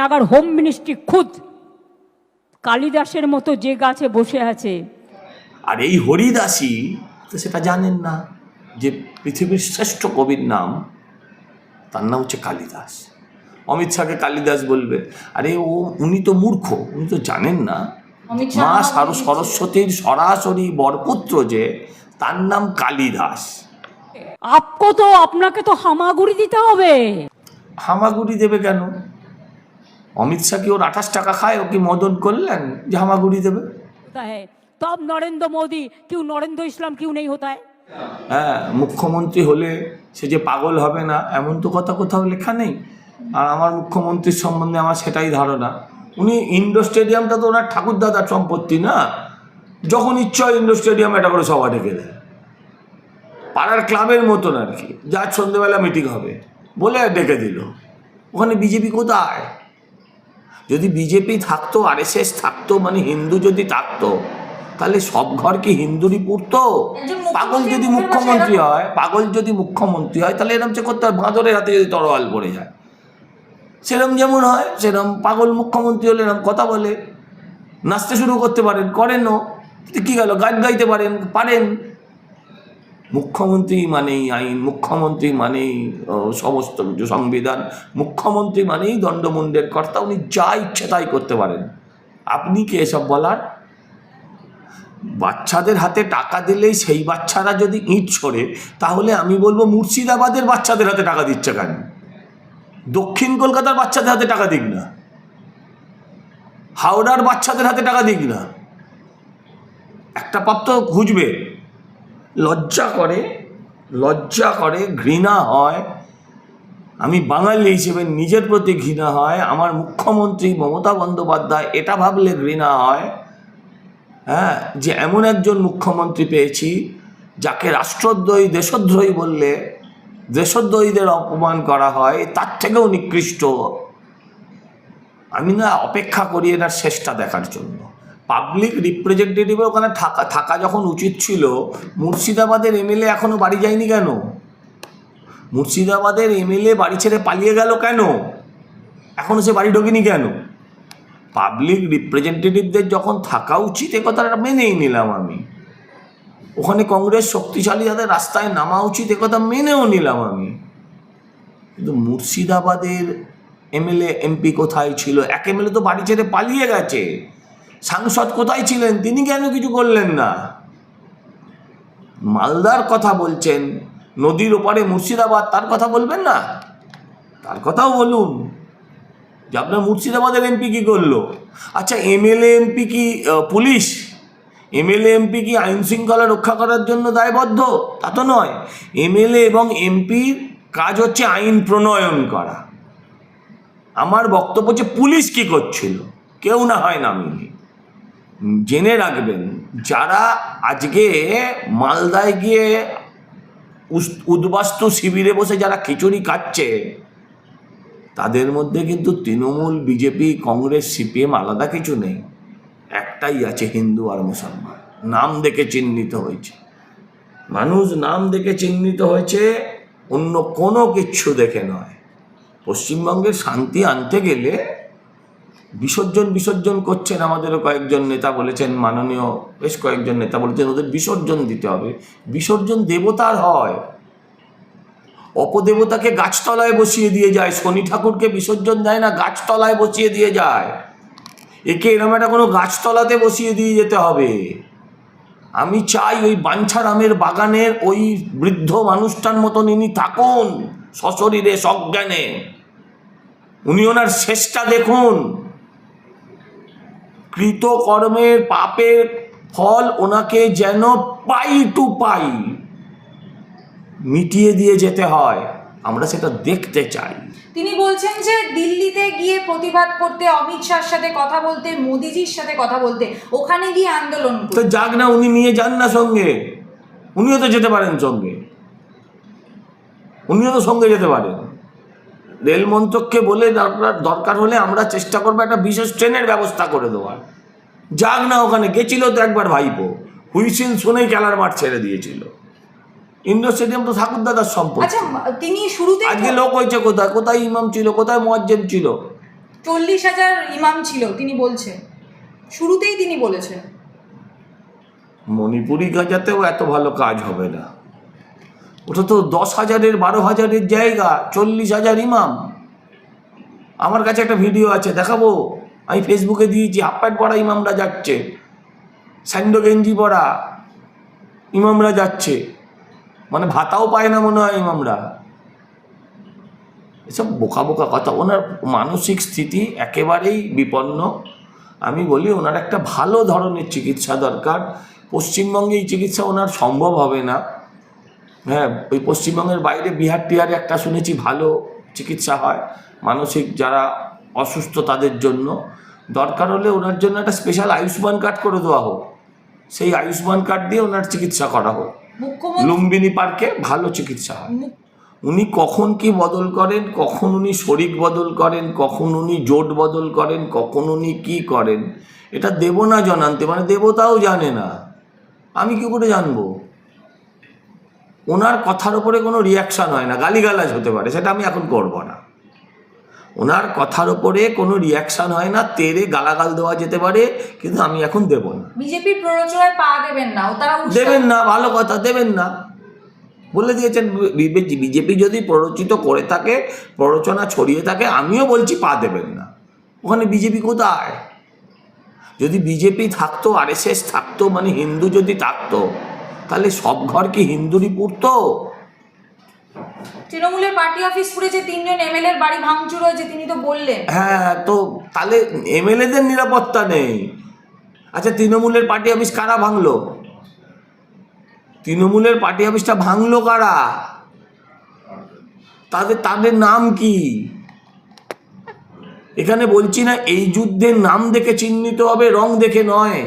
নাগার home ministry খুদ কালিদাসের মতো যে গাছে বসে আছে। আর এই হরিদাসী তো সেটা জানেন না যে পৃথিবীর শ্রেষ্ঠ কবির নাম তার নাম হচ্ছে কালিদাস। অমিত শাহকে কালিদাস বলবে। আরে ও উনি তো মূর্খ উনি তো জানেন না। মা সার সরস্বতীর সরাসরি বরপুত্র যে তার নাম কালিদাস। আপকো তো আপনাকে তো হামাগুড়ি দিতে হবে। হামাগুড়ি দেবে কেন? অমিত শাহ কি ওর আঠাশ টাকা খায়? ও কি মদন করলেন হামাগুড়ি দেবে? তব নরেন্দ্র মোদী কেউ নরেন্দ্র ইসলাম কেউ নেই হতে হ্যাঁ মুখ্যমন্ত্রী হলে সে যে পাগল হবে না এমন তো কথা কোথাও লেখা নেই। আর আমার মুখ্যমন্ত্রীর সম্বন্ধে আমার সেটাই ধারণা। উনি ইন্ডো স্টেডিয়ামটা তো ওনার ঠাকুরদাদার সম্পত্তি না? যখন ইচ্ছা ইন্ডো স্টেডিয়াম এটা করে সবাই ডেকে দেয়। পাড়ার ক্লাবের মতন আর কি। যার সন্ধ্যেবেলা মিটিং হবে বলে ডেকে দিল। ওখানে বিজেপি কোথায়? যদি বিজেপি থাকতো আরএসএস থাকতো মানে হিন্দু যদি থাকতো তাহলে সব ঘর কি হিন্দুরই পড়তো? পাগল যদি মুখ্যমন্ত্রী হয় পাগল যদি মুখ্যমন্ত্রী হয় তাহলে এরম যে করতে হয় বাঁদরের হাতে যদি তরোয়াল পড়ে যায়। সেরম যেমন হয় সেরম পাগল মুখ্যমন্ত্রী হলে এরম কথা বলে। নাচতে শুরু করতে পারেন করেনও। কী গেল? গান গাইতে পারেন পারেন। মুখ্যমন্ত্রী মানেই আইন, মুখ্যমন্ত্রী মানেই সমস্ত কিছু, সংবিধান, মুখ্যমন্ত্রী মানেই দণ্ডমুণ্ডের কর্তা, উনি যা ইচ্ছে তাই করতে পারেন। আপনি কি এসব বলার? বাচ্চাদের হাতে টাকা দিলেই সেই বাচ্চারা যদি ইট ছড়ে, তাহলে আমি বলব মুর্শিদাবাদের বাচ্চাদের হাতে টাকা দিচ্ছে কেন? দক্ষিণ কলকাতার বাচ্চাদের হাতে টাকা দিক না। হাওড়ার বাচ্চাদের হাতে টাকা দিক না। একটা পাপ তো খুঁজবে। লজ্জা করে লজ্জা করে, ঘৃণা হয়। আমি বাঙালি হিসেবে নিজের প্রতি ঘৃণা হয়, আমার মুখ্যমন্ত্রী মমতা বন্দ্যোপাধ্যায় এটা ভাবলে ঘৃণা হয় হ্যাঁ যে এমন একজন মুখ্যমন্ত্রী পেয়েছি, যাকে রাষ্ট্রদ্রোহী, দেশদ্রোহী বললে, দেশদ্রোহীদের অপমান করা হয়, তার থেকেও নিকৃষ্ট। আমি না অপেক্ষা করি এটার শেষটা দেখার জন্য। পাবলিক রিপ্রেজেন্টেটিভে ওখানে থাকা থাকা যখন উচিত ছিল, মুর্শিদাবাদের এমএলএ এখনও বাড়ি যায়নি কেন? মুর্শিদাবাদের এমএলএ বাড়ি ছেড়ে পালিয়ে গেল কেন? এখনও সে বাড়ি ঢোকেনি কেন? পাবলিক রিপ্রেজেন্টেটিভদের যখন থাকা উচিত, এ কথাটা মেনেই নিলাম আমি। ওখানে কংগ্রেস শক্তিশালী যাদের রাস্তায় নামা উচিত, এ কথা মেনেও নিলাম আমি। কিন্তু মুর্শিদাবাদের এমএলএ এমপি কোথায় ছিল? এক এমএলএ তো বাড়ি ছেড়ে পালিয়ে গেছে। সাংসদ কোথায় ছিলেন? তিনি কেন কিছু করলেন না? মালদার কথা বলছেন। নদীর ওপারে মুর্শিদাবাদ, তার কথা বলবেন না? তার কথাও বলুন। যে আপনার মুর্শিদাবাদের এমপি কি করল? আচ্ছা এমএলএ, এমপি কি পুলিশ? এমএলএ, এমপি কি আইন শৃঙ্খলা রক্ষা করার জন্য দায়বদ্ধ? তা তো নয়। এমএলএ এবং এমপির কাজ হচ্ছে আইন প্রণয়ন করা। আমার বক্তব্য হচ্ছে পুলিশ কি করছিল? কেউ না হয় নামিনি জেনে রাখবেন, যারা আজকে মালদায় গিয়ে উদ্বাস্তু শিবিরে বসে যারা খিচুড়ি খাচ্ছে, তাদের মধ্যে কিন্তু তৃণমূল, বিজেপি, কংগ্রেস, সিপিএম আলাদা কিছু নেই। একটাই আছে হিন্দু আর মুসলমান। নাম দেখে চিহ্নিত হয়েছে। মানুষ নাম দেখে চিহ্নিত হয়েছে, অন্য কোনো কিচ্ছু দেখে নয়। পশ্চিমবঙ্গের শান্তি আনতে গেলে বিসর্জন বিসর্জন করছেন আমাদেরও কয়েকজন নেতা বলেছেন, মাননীয় বেশ কয়েকজন নেতা বলেছেন, ওদের বিসর্জন দিতে হবে। বিসর্জন দেবতার হয়। অপদেবতাকে গাছতলায় বসিয়ে দিয়ে যায়। শনি ঠাকুরকে বিসর্জন দেয় না, গাছতলায় বসিয়ে দিয়ে যায়। একে এরম একটা কোনো গাছতলাতে বসিয়ে দিয়ে যেতে হবে। আমি চাই ওই বাঞ্ছারামের বাগানের ওই বৃদ্ধ মানুষটার মতন ইনি থাকুন সশরীরে, সজ্ঞানে। উনি ওনার শেষটা দেখুন। কৃতকর্মের পাপের ফল ওনাকে যেন পাই টু পাই মিটিয়ে দিয়ে যেতে হয় আমরা সেটা দেখতে চাই। তিনি বলছেন যে দিল্লিতে গিয়ে প্রতিবাদ করতে অমিত শাহর সাথে কথা বলতে মোদিজির সাথে কথা বলতে ওখানে গিয়ে আন্দোলন তো যাক না উনি নিয়ে যান না সঙ্গে। উনিও তো যেতে পারেন সঙ্গে। উনিও তো সঙ্গে যেতে পারেন। রেল মন্ত্রককে বলে দরকার দরকার হলে আমরা চেষ্টা করব একটা বিশেষ ট্রেনের ব্যবস্থা করে দেওয়ার। যাক না ওখানে গেছিল তো একবার ভাইপো। হুইসিল শুনেই খেলার মাঠ ছেড়ে দিয়েছিল। ইন্ডোর স্টেডিয়াম তো ঠাকুরদাদার সম্পত্তি। আচ্ছা তিনি শুরুতে আজকে লোক হয়েছে কোথায়? কোথায় ইমাম ছিল? কোথায় মোয়াজ্জেম ছিল? চল্লিশ হাজার ইমাম ছিল তিনি বলছেন শুরুতেই তিনি বলেছেন। মণিপুরি গাজাতেও এত ভালো কাজ হবে না। ওটা তো দশ হাজারের, বারো হাজারের জায়গা, চল্লিশ হাজার ইমাম। আমার কাছে একটা ভিডিও আছে, দেখাবো? আমি ফেসবুকে দিয়েছি হাফ প্যান্ট পরা ইমামরা যাচ্ছে, স্যান্ডো গেঞ্জি পরা ইমামরা যাচ্ছে। মানে ভাতাও পায় না মনে হয় ইমামরা। এসব বোকা বোকা কথা, ওনার মানসিক স্থিতি একেবারেই বিপন্ন। আমি বলি, ওনার একটা ভালো ধরনের চিকিৎসা দরকার। পশ্চিমবঙ্গে এই চিকিৎসা ওনার সম্ভব হবে না। হ্যাঁ ওই পশ্চিমবঙ্গের বাইরে বিহার টিহারে একটা শুনেছি ভালো চিকিৎসা হয় মানসিক যারা অসুস্থ তাদের জন্য। দরকার হলে ওনার জন্য একটা স্পেশাল আয়ুষ্মান কার্ড করে দেওয়া হোক। সেই আয়ুষ্মান কার্ড দিয়ে ওনার চিকিৎসা করা হোক। লুম্বিনী পার্কে ভালো চিকিৎসা হয়। উনি কখন কি বদল করেন কখন উনি শরিক বদল করেন কখন উনি জোট বদল করেন কখন উনি কি করেন এটা দেব না জানান্তে মানে দেবতাও জানে না। আমি কি করে জানব? ওনার কথার উপরে কোনো রিয়াকশান হয় না গালিগালাজ হতে পারে সেটা আমি এখন করব না। ওনার কথার উপরে কোনো রিয়াকশান হয় না তেরে গালাগাল দেওয়া যেতে পারে কিন্তু আমি এখন দেব না। বিজেপির প্ররোচনায় পা দেবেন না তারা দেবেন না ভালো কথা দেবেন না। বলে দিয়েছেন বিজেপি যদি প্ররোচিত করে থাকে প্ররোচনা ছড়িয়ে থাকে আমিও বলছি পা দেবেন না। ওখানে বিজেপি কোথায়? যদি বিজেপি থাকতো আরএসএস থাকতো মানে হিন্দু যদি থাকতো তাহলে সব ঘর কি হিন্দুরই পুরতো? তৃণমূলের পার্টি অফিস পুড়েছে তিনজন এমএলএ এর বাড়ি ভাঙচুর হয়েছে তিনি তো বললেন। হ্যাঁ তো তাহলে এমএলএদের নিরাপত্তা নেই। আচ্ছা তৃণমূলের পার্টি অফিস কারা ভাঙলো? তৃণমূলের পার্টি অফিসটা ভাঙলো কারা? তাদের তাদের নাম কি? এখানে বলছি না এই যুদ্ধের নাম দেখে চিহ্নিত হবে রং দেখে নয়।